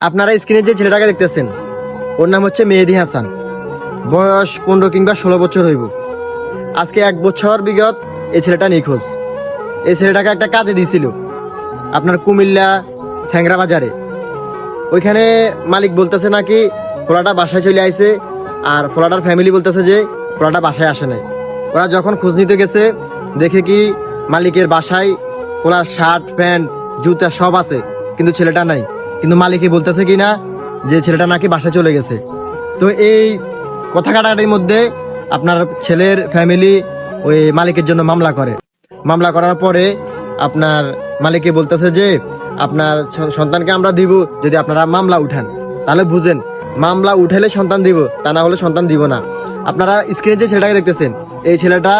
আপনারা স্ক্রিনে যে ছেলেটাকে দেখতেছেন, ওর নাম হচ্ছে মেহেদি হাসান। বয়স পনেরো কিংবা ষোলো বছর হইব। আজকে এক বছর বিগত এই ছেলেটা নিখোঁজ। এই ছেলেটাকে একটা কাজে দিয়েছিল আপনার কুমিল্লা স্যাংরা বাজারে। ওইখানে মালিক বলতেছে নাকি, ফোলাটা বাসায় চলে আইছে, আর ফোলাটার ফ্যামিলি বলতেছে যে, ফোলাটা বাসায় আসে নাই। ওরা যখন খোঁজ নিতে গেছে, দেখে কি মালিকের বাসায় ওনার শার্ট, প্যান্ট, জুতা সব আছে, কিন্তু ছেলেটা নাই। কিন্তু মালিকই বলতেছে কি না, যে ছেলেটা নাকি বাসায় চলে গেছে। তো এই কথা কাটাকাটির মধ্যে আপনার ছেলের ফ্যামিলি ওই মালিকের জন্য মামলা করে। মামলা করার পরে আপনার মালিকে বলতেছে যে, আপনার সন্তানকে আমরা দিব যদি আপনারা মামলা উঠান। তাহলে বুঝেন, মামলা উঠালে সন্তান দিব, তা না হলে সন্তান দিব না। আপনারা স্ক্রিনে যে ছেলেটাকে দেখতেছেন, এই ছেলেটা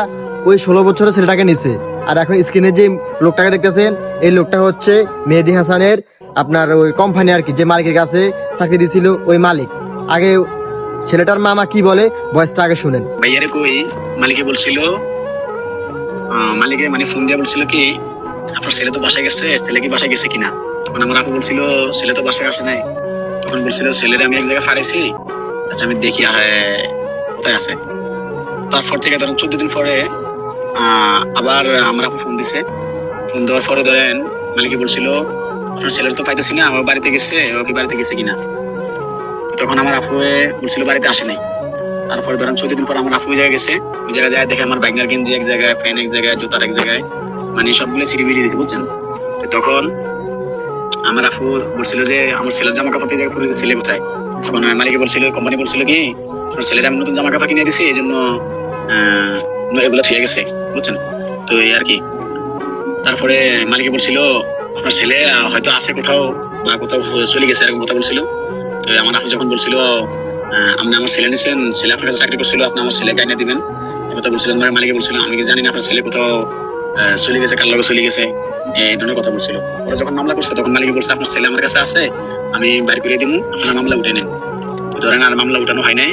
ওই ষোলো বছরের ছেলেটাকে নিছে। আর এখন স্ক্রিনে যে লোকটাকে দেখতেছেন, এই লোকটা হচ্ছে মেহেদি হাসানের আপনার ওই কোম্পানি আর কি, যে মালিকের কাছে চাকরি দিছিল, ওই মালিক। আগে ছেলেটার মামা কি বলে, বয়সটা আগে শুনেন। কই? মালিকে বলছিল মালিকে মানে ফোন দিয়ে বলছিল কি, আপনার ছেলে তো বাসায় গেছে, ছেলে কি বাসায় গেছে কিনা? তখন আমার আপু বলছিল, ছেলে তো বাসায় আসে নাই। তখন বলছিল, ছেলের আমি এক জায়গায় ফাড়াইছি আচ্ছা আমি দেখি আর কোথায় আছে? তারপর থেকে ধরেন চোদ্দ দিন পরে আবার আমার আপু ফোন দিছে। ফোন দেওয়ার পরে ধরেন মালিকে বলছিল ছেলের তো পাইতেছি না, ও বাড়িতে গেছে, ও কি বাড়িতে গেছে কিনা? তখন আমার আপু বলছিল, বাড়িতে আসে নাই। তারপরে ধরেন চোদ্দ দিন পর আমার ওই জায়গায় গেছে, ওই জায়গায় যায় দেখে আমার বাইকনার গেঞ্জি এক জায়গায় প্যান এক জায়গায়, জুতার এক জায়গায় মানে সবগুলো ছিঁড়ে বেরিয়ে দিয়েছে, বুঝছেন? তখন আমার আপু বলছিল যে, আমার ছেলের জামা কাপড় জায়গায় পরে ছেলে কোথায়? তখন মালিকে বলছিল, কোম্পানি বলছিল কি আমার ছেলের আমি নতুন জামা কাপড় কিনে দিছি এই জন্য এগুলো ঠিক গেছে, বুঝছেন? তো এই আর কি। তারপরে মালিকে বলছিল আপনার ছেলে হয়তো আছে কোথাও, বা কোথাও চলে গেছে, এরকম কথা বলছিল। তো আমার আপু যখন বলছিল আপনি আমার ছেলে নিছেন ছেলে আপনার কাছে চাকরি করছিল আপনি আমার ছেলে গাইনা দিবেন। কথা বলছিলেন আমার মালিকে বলছিল, আমি জানি না আপনার ছেলে কোথাও চলে গেছে কার লগে চলে গেছে এই ধরনের কথা বলছিল। ওরা যখন মামলা করছে তখন মালিকে বলছে আপনার ছেলে আমার কাছে আছে, আমি বাইর করে দিব আপনার মামলা উঠে নেন ধরেন আর মামলা উঠানো হয় নাই।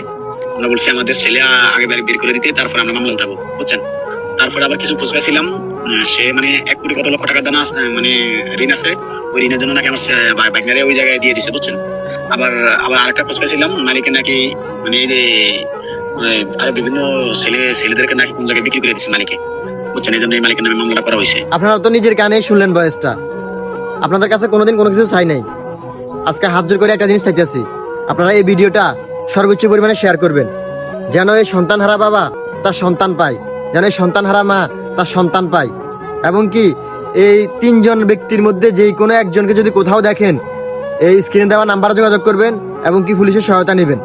আমরা বলছি, আমাদের ছেলে আগে বাড়ি বের করে দিতে, তারপর আমরা মামলা উঠাবো। বুঝছেন? তারপরে আবার কিছু পাইছিলাম আহ, সে মানে এক কোটি কত লক্ষ টাকা দানা মানে ঋণ আছে ওই ঋণের জন্য নাকি আমার বাইকনারে ওই জায়গায় দিয়ে দিছে বুঝছেন? আবার আবার আরেকটা খোঁজ পেয়েছিলাম মালিকে নাকি মানে এই যে আরও বিভিন্ন ছেলে ছেলেদেরকে নাকি কোন জায়গায় বিক্রি করে দিচ্ছে মালিকে বুঝছেন? এই জন্য মালিকের নামে মামলা করা হয়েছে। আপনারা তো নিজের কানেই শুনলেন বয়সটা। আপনাদের কাছে কোনোদিন কোনো কিছু চাই নাই। আজকে হাত জোর করে একটা জিনিস চাইতেছি। আপনারা এই ভিডিওটা সর্বোচ্চ পরিমাণে শেয়ার করবেন। যেন এই সন্তান হারা বাবা তার সন্তান পায়। যেন এই সন্তান হারা মা তার সন্তান পায়। এবং কি, এই তিনজন ব্যক্তির মধ্যে যেই কোনো একজনকে যদি কোথাও দেখেন, এই স্ক্রিনে দেওয়া নাম্বারে যোগাযোগ করবেন এবং কি পুলিশের সহায়তা নেবেন।